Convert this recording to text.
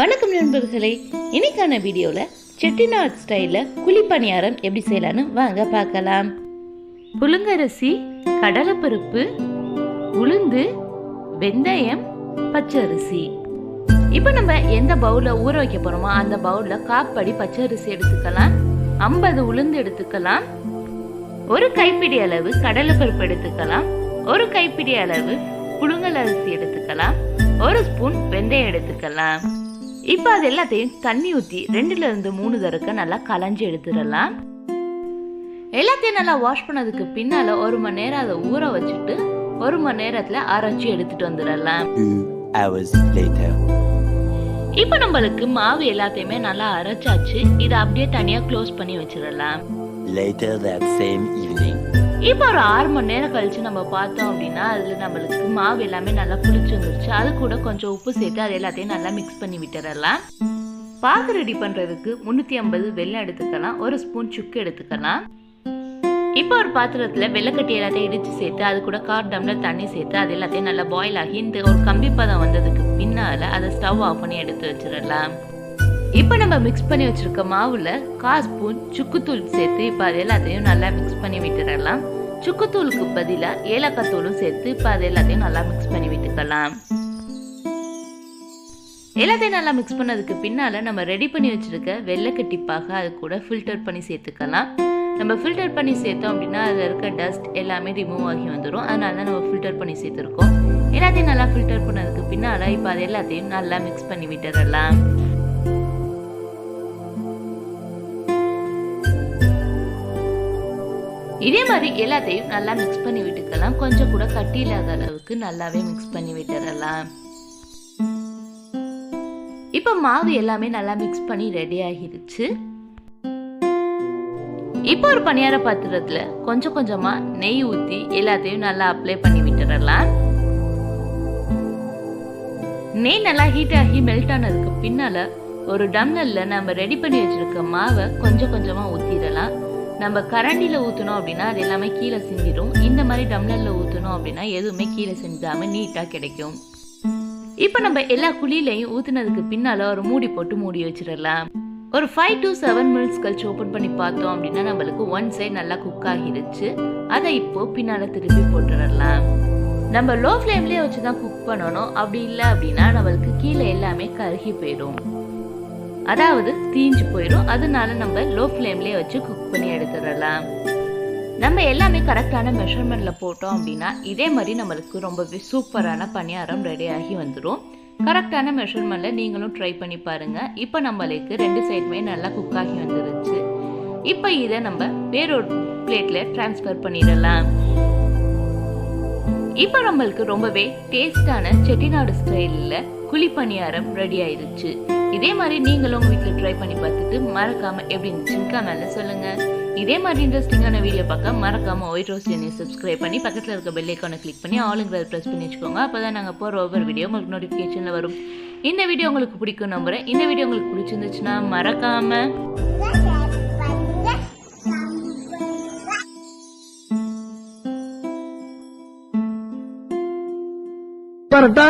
வணக்கம் நண்பர்களே. இன்னைக்கான வீடியோவில் செட்டிநாட் ஸ்டைலில் குழிப்பணியாரம் எப்படி செய்யலான்னு வாங்க பார்க்கலாம். புழுங்கரிசி கடலைப்பருப்பு உளுந்து வெந்தயம் பச்சரிசி. இப்போ நம்ம எந்த பவுலில் ஊற வைக்க போகிறோமோ அந்த பவுலில் காப்படி பச்சரிசி எடுத்துக்கலாம். ஐம்பது உளுந்து எடுத்துக்கலாம். ஒரு கைப்பிடி அளவு கடலைப்பருப்பு எடுத்துக்கலாம். ஒரு கைப்பிடி அளவு புழுங்கல் அரிசி எடுத்துக்கலாம். ஒரு ஸ்பூன் வெந்தயம் எடுத்துக்கலாம். இப்போ அது எல்லாத்தையும் தண்ணி ஊற்றி ரெண்டுல இருந்து மூணு தடவை நல்லா களைஞ்சி எடுத்துடலாம். எல்லாத்தையும் நல்லா வாஷ் பண்ணதுக்கு பின்னால ஒரு மணி நேரம் அதை ஊற வச்சுட்டு ஒரு மணி நேரத்துல அரைச்சி எடுத்துட்டு வந்துடலாம். இப்போ நம்மளுக்கு மாவு எல்லாத்தையுமே நல்லா அரைச்சாச்சு. இதை அப்படியே தனியா க்ளோஸ் பண்ணி வச்சிடலாம். Later that same evening. இப்போ ஒரு ஆறு மணி நேரம் கழிச்சு நம்ம பார்த்தோம் அப்படின்னா அதில் நம்மளுக்கு மாவு எல்லாமே நல்லா புளிச்சு வந்துருச்சு. அது கூட கொஞ்சம் உப்பு சேர்த்து அது எல்லாத்தையும் நல்லா மிக்ஸ் பண்ணி விட்டுறலாம். பாகு ரெடி பண்ணுறதுக்கு முந்நூற்றி ஐம்பது வெல்லம் எடுத்துக்கலாம். ஒரு ஸ்பூன் சுக்கு எடுத்துக்கலாம். இப்போ ஒரு பாத்திரத்தில் வெள்ளைக்கட்டி எல்லாத்தையும் இடித்து சேர்த்து அது கூட கார் டம்ளர் தண்ணி சேர்த்து அது எல்லாத்தையும் நல்லா பாயில் ஆகி இந்த ஒரு கம்பி பதம் வந்ததுக்கு பின்னால் அதை ஸ்டவ் ஆஃப் பண்ணி எடுத்து வச்சிடலாம். இப்போ நம்ம மிக்ஸ் பண்ணி வச்சிருக்க மாவில் கால் ஸ்பூன் சுக்குத்தூள் சேர்த்து இப்போ அது எல்லாத்தையும் நல்லா மிக்ஸ் பண்ணி விட்டுறலாம் சுக்குத்தூளுக்கு பதிலாக ஏலக்காய் தூளும் சேர்த்து இப்போ அது எல்லாத்தையும் நல்லா மிக்ஸ் பண்ணி விட்டுக்கலாம். எல்லாத்தையும் நல்லா மிக்ஸ் பண்ணதுக்கு பின்னால் நம்ம ரெடி பண்ணி வச்சிருக்க வெள்ளைக்கட்டிப்பாக அது கூட ஃபில்டர் பண்ணி சேர்த்துக்கலாம். நம்ம ஃபில்டர் பண்ணி சேர்த்தோம் அப்படின்னா அதில் இருக்க டஸ்ட் எல்லாமே ரிமூவ் ஆகி வந்துடும் அதனால தான் நம்ம ஃபில்டர் பண்ணி சேர்த்துருக்கோம். எல்லாத்தையும் நல்லா ஃபில்டர் பண்ணதுக்கு பின்னால் இப்போ அது எல்லாத்தையும் நல்லா மிக்ஸ் பண்ணி விட்டுறலாம். இதே மாதிரி எல்லாத்தையும் நல்லா மிக்ஸ் பண்ணி விட்டுக்கலாம். கொஞ்சம் கூட கட்டி இல்லாத அளவுக்கு நல்லாவே மிக்ஸ் பண்ணி விட்டுறலாம். இப்போ மாவு எல்லாமே நல்லா மிக்ஸ் பண்ணி ரெடி ஆகிருச்சு. இப்போ ஒரு பணியார பாத்திரத்துல கொஞ்சம் கொஞ்சமா நெய் ஊத்தி எல்லாத்தையும் நல்லா அப்ளை பண்ணி விட்டுறலாம். நெய் நல்லா ஹீட் ஆகி மெல்ட் ஆனதுக்கு பின்னால ஒரு டம்ளர்ல நம்ம ரெடி பண்ணி வச்சிருக்க மாவை கொஞ்சம் கொஞ்சமா ஊத்திடலாம். நம்ம கரண்டில ஊத்தணும் அப்படின்னா அது எல்லாமே கீழே சிந்திடும். இந்த மாதிரி டம்ளர்ல ஊத்தணும் அப்படின்னா எதுவுமே கீழே சிந்தாம நீட்டா கிடைக்கும். இப்போ நம்ம எல்லா குழியிலையும் ஊத்துனதுக்கு பின்னால ஒரு மூடி போட்டு மூடி வச்சிடலாம். ஒரு ஃபைவ் டு செவன் மினிட்ஸ் கழிச்சு ஓப்பன் பண்ணி பார்த்தோம் அப்படின்னா நம்மளுக்கு ஒன் சைடு நல்லா குக் ஆகிருச்சு. அதை இப்போ பின்னால் திருப்பி போட்டுடலாம். நம்ம லோ ஃப்ளேம்லேயே வச்சு தான் குக் பண்ணணும். அப்படி இல்லை அப்படின்னா நம்மளுக்கு கீழே எல்லாமே கருகி போயிடும். அதாவது தீஞ்சு போயிடும். அதனால நம்ம லோ ஃப்ளேம்லேயே வச்சு குக் பண்ணி எடுத்துடலாம். நம்ம எல்லாமே கரெக்டான மெஷர்மெண்ட்ல போட்டோம் அப்படின்னா இதே மாதிரி நம்மளுக்கு ரொம்பவே சூப்பரான பணியாரம் ரெடி ஆகி வந்துடும் கரெக்டான மெஷர்மெண்ட்டில் நீங்களும் ட்ரை பண்ணி பாருங்கள் இப்போ நம்மளுக்கு ரெண்டு சைடுமே நல்லா குக் ஆகி வந்துருச்சு. இப்போ இதை நம்ம வேறொரு பிளேட்டில் ட்ரான்ஸ்ஃபர் பண்ணிடலாம். இப்போ நம்மளுக்கு ரொம்பவே டேஸ்டான செட்டிநாடு ஸ்டைலில் குழிப்பணியாரம் ரெடி ஆயிருச்சு. இதே மாதிரி நீங்களும் உங்கள் வீட்டில் ட்ரை பண்ணி பார்த்துட்டு மறக்காம எப்படி இருந்துச்சுன்னு கமெண்ட்ல சொல்லுங்க. இதே மாதிரி இன்ட்ரெஸ்டிங்கான வீடியோ பார்க்க மறக்காம ஒயிட் ரோஸ் சேனலை சப்ஸ்கிரைப் பண்ணி பக்கத்தில் இருக்க பெல் ஐக்கானை கிளிக் பண்ணி ஆளுங்கிறத ப்ரெஸ் பண்ணி வச்சுக்கோங்க. அப்போ தான் நாங்கள் போகிற ஒவ்வொரு வீடியோ உங்களுக்கு நோட்டிஃபிகேஷனில் வரும். இந்த வீடியோ உங்களுக்கு பிடிக்கும் நம்புறேன். இந்த வீடியோ உங்களுக்கு பிடிச்சிருந்துச்சுன்னா மறக்காம பரட்டா